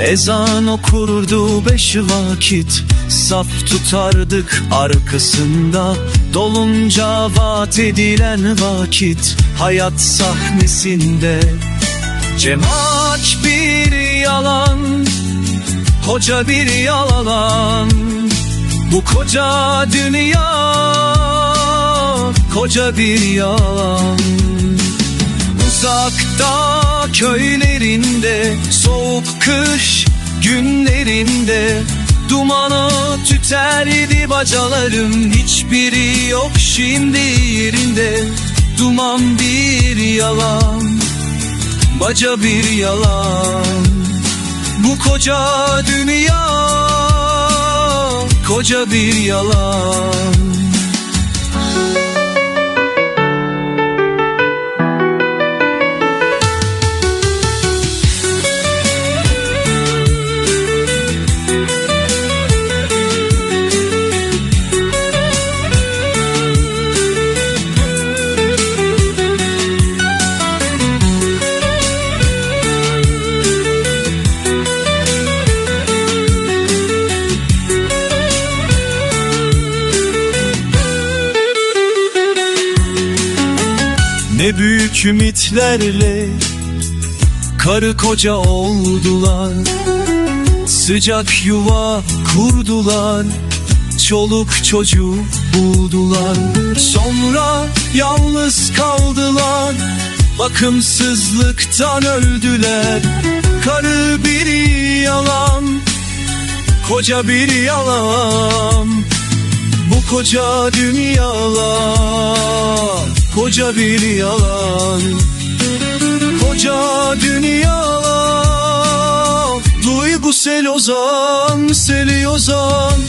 Ezan okurdu beş vakit Saf tutardık arkasında. Dolunca vaat edilen vakit Hayat sahnesinde. Cemaat bir yalan Koca bir yalan. Bu koca dünya Koca bir yalan köylerinde Soğuk kış günlerinde. Dumanı tüterdi bacalarım Hiçbiri yok şimdi yerinde. Duman bir yalan Baca bir yalan. Bu koca dünya Koca bir yalan Ne büyük ümitlerle Karı koca oldular. Sıcak yuva kurdular Çoluk çocuk buldular. Sonra yalnız kaldılar Bakımsızlıktan öldüler. Karı bir yalan Koca bir yalan. Bu koca dünyalar Koca bir yalan Koca dünyalar. Duygusel ozan Seli ozan